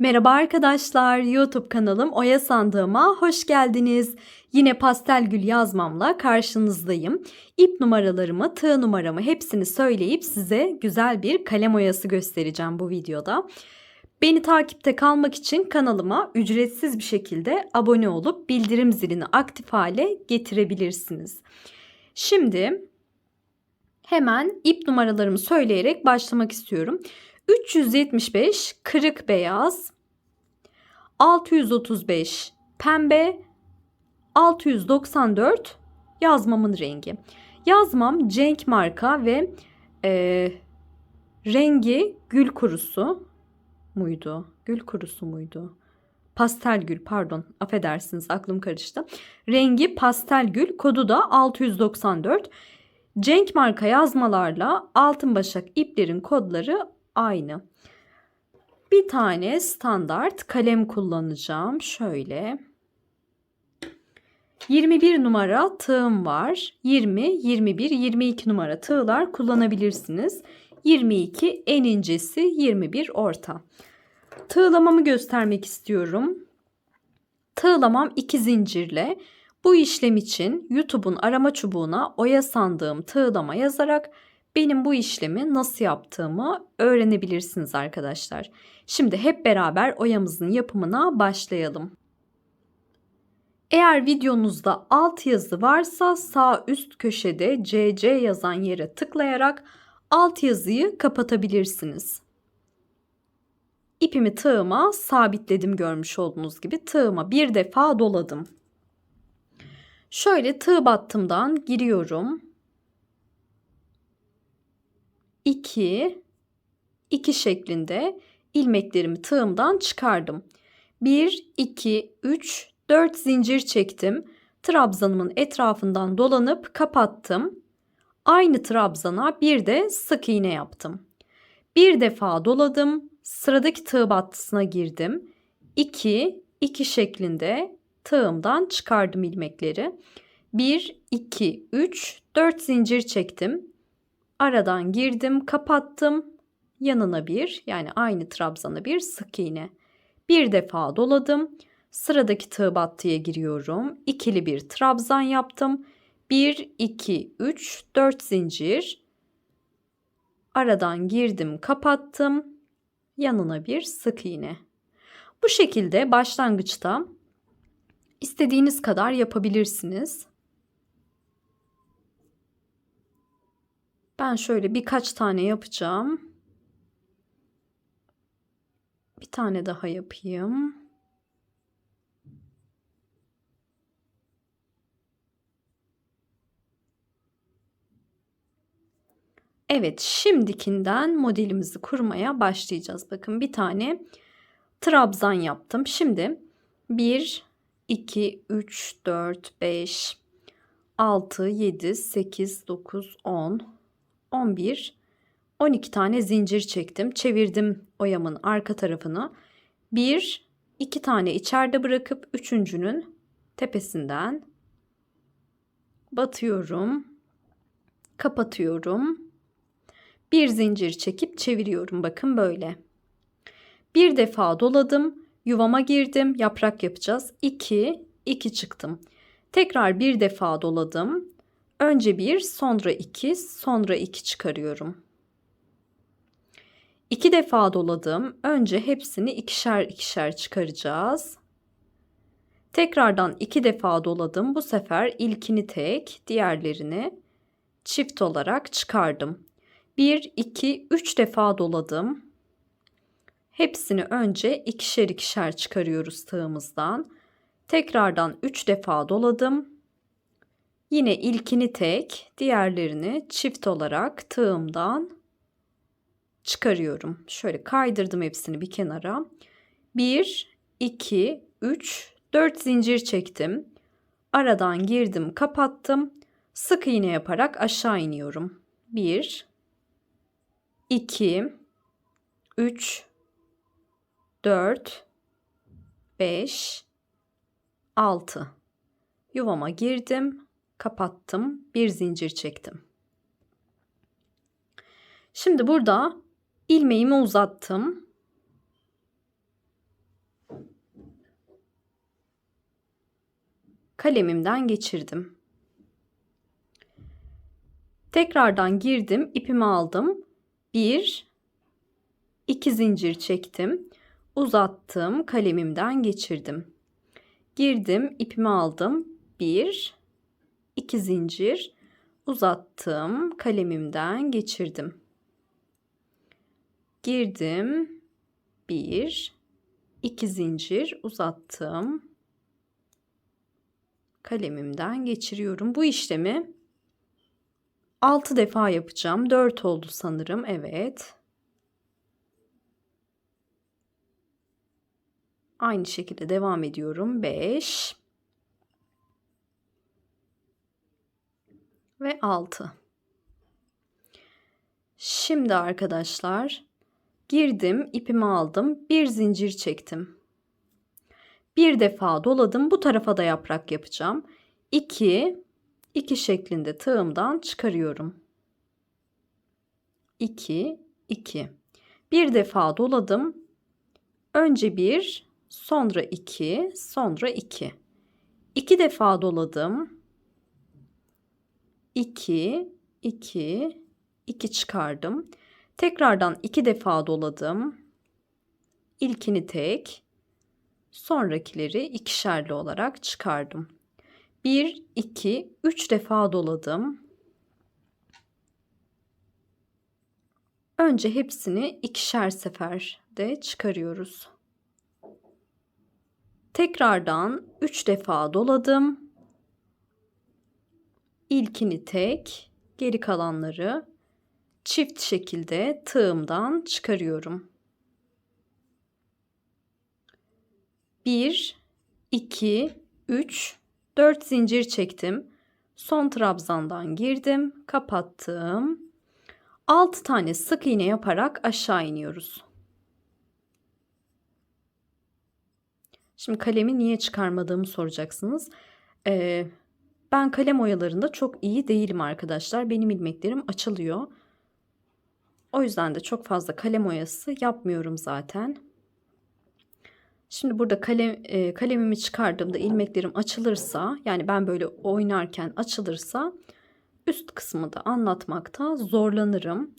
Merhaba arkadaşlar, YouTube kanalım Oya Sandığıma hoş geldiniz. Yine pastel gül yazmamla karşınızdayım. İp numaralarımı, tığ numaramı hepsini söyleyip size güzel bir kalem oyası göstereceğim bu videoda. Beni takipte kalmak için kanalıma ücretsiz bir şekilde abone olup bildirim zilini aktif hale getirebilirsiniz. Şimdi hemen ip numaralarımı söyleyerek başlamak istiyorum. 375 kırık beyaz, 635 pembe, 694 yazmamın rengi. Yazmam Cenk marka ve e, rengi gül kurusu muydu? Gül kurusu muydu? Pastel gül pardon affedersiniz aklım karıştı. Rengi pastel gül kodu da 694. Cenk marka yazmalarla altın başak iplerin kodları aynı. Bir tane standart kalem kullanacağım. Şöyle. 21 numara tığım var. 20, 21, 22 numara tığlar kullanabilirsiniz. 22 en incesi, 21 orta. Tığlamamı göstermek istiyorum. Tığlamam 2 zincirle. Bu işlem için YouTube'un arama çubuğuna oya sandığım tığlama yazarak benim bu işlemi nasıl yaptığımı öğrenebilirsiniz arkadaşlar. Şimdi hep beraber oyamızın yapımına başlayalım. Eğer videonuzda alt yazı varsa sağ üst köşede CC yazan yere tıklayarak alt yazıyı kapatabilirsiniz. İpimi tığıma sabitledim görmüş olduğunuz gibi tığıma bir defa doladım. Şöyle tığ battımdan giriyorum. 2 2 şeklinde ilmeklerimi tığımdan çıkardım. 1 2 3 4 zincir çektim. Trabzanımın etrafından dolanıp kapattım. Aynı trabzana bir de sık iğne yaptım. Bir defa doladım. Sıradaki tığ battısına girdim. 2 2 şeklinde tığımdan çıkardım ilmekleri. 1 2 3 4 zincir çektim. Aradan girdim, kapattım. Yanına bir yani aynı trabzana bir sık iğne. Bir defa doladım. Sıradaki tığ battıya giriyorum. İkili bir trabzan yaptım. 1 2 3 4 zincir. Aradan girdim, kapattım. Yanına bir sık iğne. Bu şekilde başlangıçta istediğiniz kadar yapabilirsiniz. Ben şöyle birkaç tane yapacağım. Bir tane daha yapayım. Evet, şimdikinden modelimizi kurmaya başlayacağız. Bakın bir tane trabzan yaptım. Şimdi 1 2 3 4 5 6 7 8 9 10 11 12 tane zincir çektim. Çevirdim oyamın arka tarafını. 1 2 tane içeride bırakıp üçüncünün tepesinden batıyorum. Kapatıyorum. Bir zincir çekip çeviriyorum. Bakın böyle. Bir defa doladım. Yuvama girdim. Yaprak yapacağız. 2 2 çıktım. Tekrar bir defa doladım. Önce bir, sonra iki, sonra iki çıkarıyorum. İki defa doladım. Önce hepsini ikişer ikişer çıkaracağız. Tekrardan iki defa doladım. Bu sefer ilkini tek, diğerlerini çift olarak çıkardım. Bir, iki, üç defa doladım. Hepsini önce ikişer ikişer çıkarıyoruz tığımızdan. Tekrardan üç defa doladım. Yine ilkini tek, diğerlerini çift olarak tığımdan çıkarıyorum. Şöyle kaydırdım hepsini bir kenara. 1, 2, 3, 4 zincir çektim. Aradan girdim, kapattım. Sık iğne yaparak aşağı iniyorum. 1, 2, 3, 4, 5, 6. Yuvama girdim kapattım, bir zincir çektim. Şimdi burada ilmeğimi uzattım. Kalemimden geçirdim. Tekrardan girdim, ipimi aldım. Bir, iki zincir çektim. Uzattım, kalemimden geçirdim. Girdim, ipimi aldım. Bir, iki zincir uzattım, kalemimden geçirdim. Girdim, bir, iki zincir uzattım, kalemimden geçiriyorum. Bu işlemi 6 defa yapacağım. 4 oldu sanırım. Evet. Aynı şekilde devam ediyorum. 5 ve 6. Şimdi arkadaşlar girdim, ipimi aldım, bir zincir çektim. Bir defa doladım. Bu tarafa da yaprak yapacağım. 2 2 şeklinde tığımdan çıkarıyorum. 2 2 bir defa doladım. Önce bir, sonra iki, sonra iki. İki defa doladım. 2 2 2 çıkardım. Tekrardan iki defa doladım. İlkini tek, sonrakileri ikişerli olarak çıkardım. 1 2 3 defa doladım. Önce hepsini ikişer seferde çıkarıyoruz. Tekrardan 3 defa doladım. İlkini tek, geri kalanları çift şekilde tığımdan çıkarıyorum. 1 2 3 4 zincir çektim. Son trabzandan girdim, kapattım. 6 tane sık iğne yaparak aşağı iniyoruz. Şimdi kalemi niye çıkarmadığımı soracaksınız. Ee, ben kalem oyalarında çok iyi değilim arkadaşlar. Benim ilmeklerim açılıyor. O yüzden de çok fazla kalem oyası yapmıyorum zaten. Şimdi burada kalem e, kalemimi çıkardığımda ilmeklerim açılırsa yani ben böyle oynarken açılırsa üst kısmı da anlatmakta zorlanırım.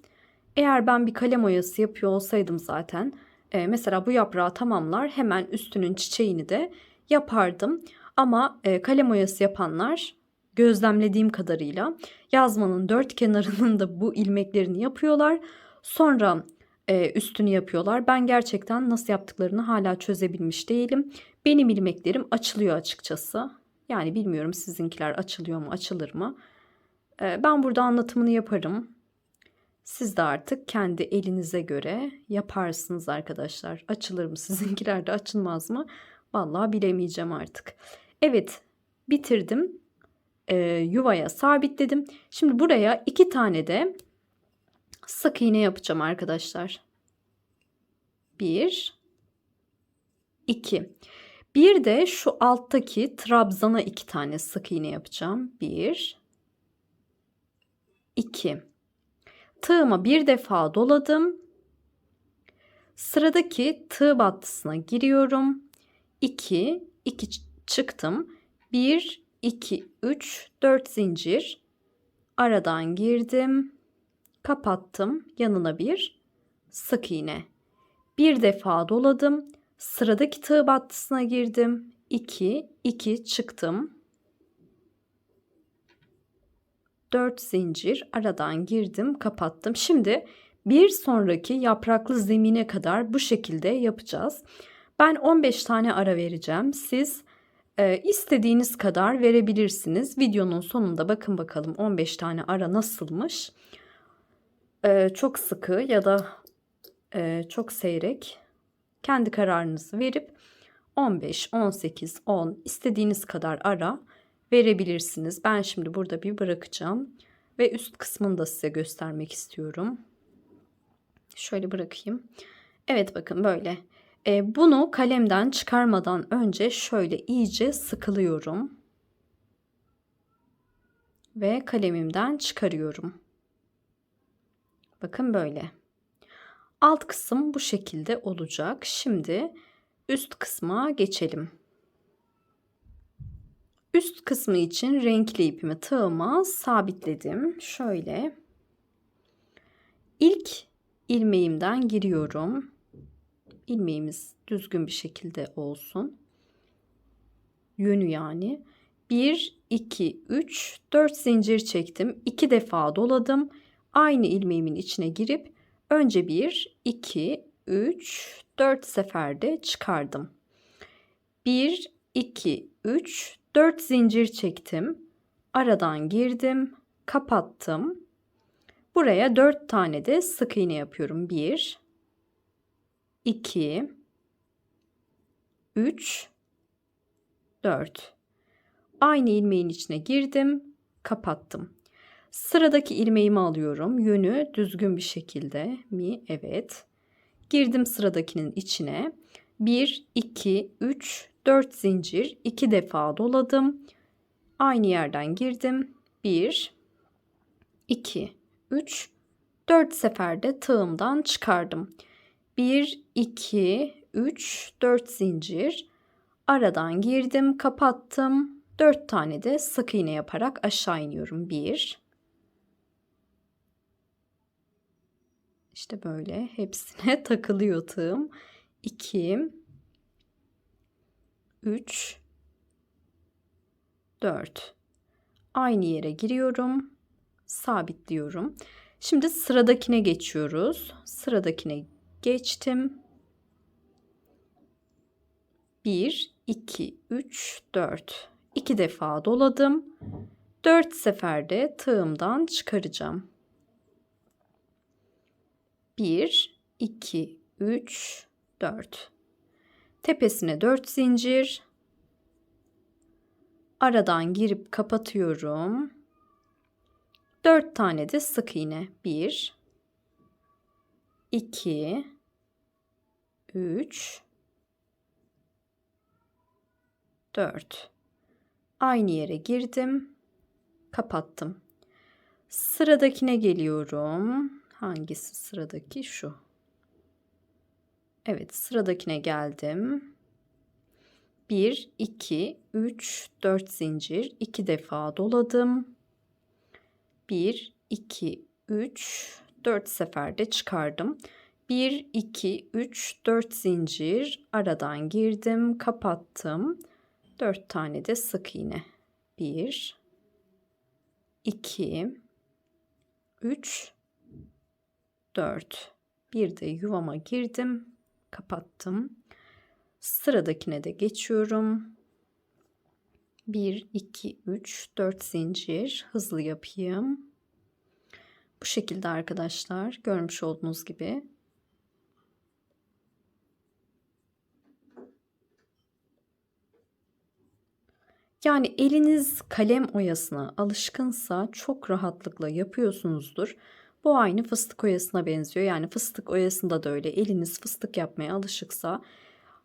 Eğer ben bir kalem oyası yapıyor olsaydım zaten e, mesela bu yaprağı tamamlar hemen üstünün çiçeğini de yapardım. Ama e, kalem oyası yapanlar gözlemlediğim kadarıyla yazmanın dört kenarının da bu ilmeklerini yapıyorlar. Sonra e, üstünü yapıyorlar. Ben gerçekten nasıl yaptıklarını hala çözebilmiş değilim. Benim ilmeklerim açılıyor açıkçası. Yani bilmiyorum sizinkiler açılıyor mu açılır mı. E, ben burada anlatımını yaparım. Siz de artık kendi elinize göre yaparsınız arkadaşlar. Açılır mı sizinkiler de açılmaz mı? Vallahi bilemeyeceğim artık. Evet bitirdim e, yuvaya sabitledim. Şimdi buraya iki tane de sık iğne yapacağım arkadaşlar. Bir, iki. Bir de şu alttaki trabzana iki tane sık iğne yapacağım. Bir, iki. Tığıma bir defa doladım. Sıradaki tığ battısına giriyorum. 2, 2 çıktım. 1, 2, 3, 4 zincir. Aradan girdim. Kapattım. Yanına bir sık iğne. Bir defa doladım. Sıradaki tığ battısına girdim. 2, 2 çıktım. 4 zincir aradan girdim, kapattım. Şimdi bir sonraki yapraklı zemine kadar bu şekilde yapacağız. Ben 15 tane ara vereceğim. Siz e, istediğiniz kadar verebilirsiniz. Videonun sonunda bakın bakalım 15 tane ara nasılmış. E, çok sıkı ya da e, çok seyrek kendi kararınızı verip 15, 18, 10 istediğiniz kadar ara verebilirsiniz. Ben şimdi burada bir bırakacağım ve üst kısmını da size göstermek istiyorum. Şöyle bırakayım. Evet bakın böyle. E, bunu kalemden çıkarmadan önce şöyle iyice sıkılıyorum. Ve kalemimden çıkarıyorum. Bakın böyle. Alt kısım bu şekilde olacak. Şimdi üst kısma geçelim. Üst kısmı için renkli ipimi tığıma sabitledim. Şöyle. İlk ilmeğimden giriyorum. İlmeğimiz düzgün bir şekilde olsun. Yönü yani. 1, 2, 3, 4 zincir çektim. 2 defa doladım. Aynı ilmeğimin içine girip önce 1, 2, 3, 4 seferde çıkardım. 1, 2, 3, 4 zincir çektim. Aradan girdim, kapattım. Buraya 4 tane de sık iğne yapıyorum. 1 2 3 4 Aynı ilmeğin içine girdim, kapattım. Sıradaki ilmeğimi alıyorum. Yönü düzgün bir şekilde mi? Evet. Girdim sıradakinin içine. 1 2 3 4 zincir 2 defa doladım. Aynı yerden girdim. 1 2 3 4 seferde tığımdan çıkardım. 1 2 3 4 zincir aradan girdim, kapattım. 4 tane de sık iğne yaparak aşağı iniyorum. 1 İşte böyle hepsine takılıyor tığım. 2 3 4 Aynı yere giriyorum. Sabitliyorum. Şimdi sıradakine geçiyoruz. Sıradakine geçtim. 1 2 3 4 2 defa doladım. 4 seferde tığımdan çıkaracağım. 1 2 3 4 Tepesine 4 zincir. Aradan girip kapatıyorum. 4 tane de sık iğne. 1 2 3 4 Aynı yere girdim. Kapattım. Sıradakine geliyorum. Hangisi sıradaki? Şu. Evet sıradakine geldim. 1, 2, 3, 4 zincir. 2 defa doladım. 1, 2, 3, 4 seferde çıkardım. 1, 2, 3, 4 zincir. Aradan girdim, kapattım. 4 tane de sık iğne. 1, 2, 3, 4. Bir de yuvama girdim kapattım. Sıradakine de geçiyorum. 1, 2, 3, 4 zincir hızlı yapayım. Bu şekilde arkadaşlar görmüş olduğunuz gibi. Yani eliniz kalem oyasına alışkınsa çok rahatlıkla yapıyorsunuzdur. Bu aynı fıstık oyasına benziyor. Yani fıstık oyasında da öyle. Eliniz fıstık yapmaya alışıksa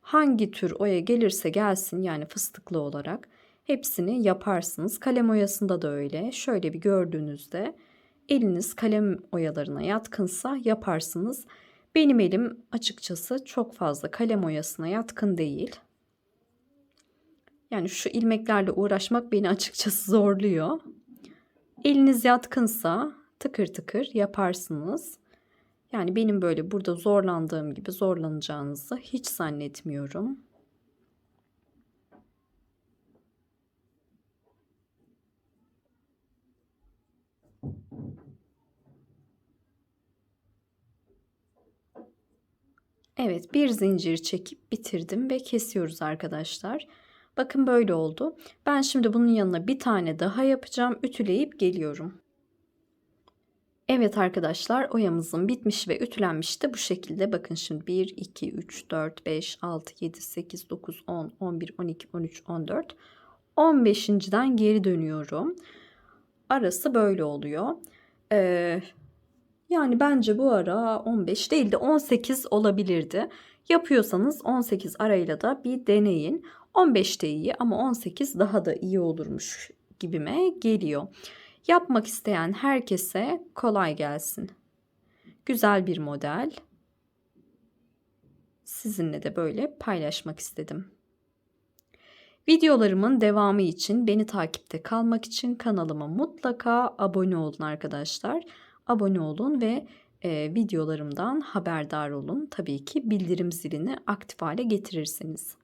hangi tür oya gelirse gelsin yani fıstıklı olarak hepsini yaparsınız. Kalem oyasında da öyle. Şöyle bir gördüğünüzde eliniz kalem oyalarına yatkınsa yaparsınız. Benim elim açıkçası çok fazla kalem oyasına yatkın değil. Yani şu ilmeklerle uğraşmak beni açıkçası zorluyor. Eliniz yatkınsa tıkır tıkır yaparsınız. Yani benim böyle burada zorlandığım gibi zorlanacağınızı hiç zannetmiyorum. Evet bir zincir çekip bitirdim ve kesiyoruz arkadaşlar. Bakın böyle oldu. Ben şimdi bunun yanına bir tane daha yapacağım. Ütüleyip geliyorum. Evet arkadaşlar oyamızın bitmiş ve ütülenmişti bu şekilde. Bakın şimdi 1, 2, 3, 4, 5, 6, 7, 8, 9, 10, 11, 12, 13, 14. 15.den geri dönüyorum. Arası böyle oluyor. Ee, yani bence bu ara 15 değil de 18 olabilirdi. Yapıyorsanız 18 arayla da bir deneyin. 15 de iyi ama 18 daha da iyi olurmuş gibime geliyor. Yapmak isteyen herkese kolay gelsin. Güzel bir model. Sizinle de böyle paylaşmak istedim. Videolarımın devamı için beni takipte kalmak için kanalıma mutlaka abone olun arkadaşlar. Abone olun ve e, videolarımdan haberdar olun. Tabii ki bildirim zilini aktif hale getirirseniz.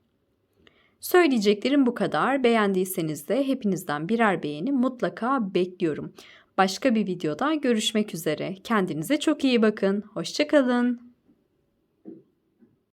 Söyleyeceklerim bu kadar. Beğendiyseniz de hepinizden birer beğeni mutlaka bekliyorum. Başka bir videoda görüşmek üzere. Kendinize çok iyi bakın. Hoşçakalın.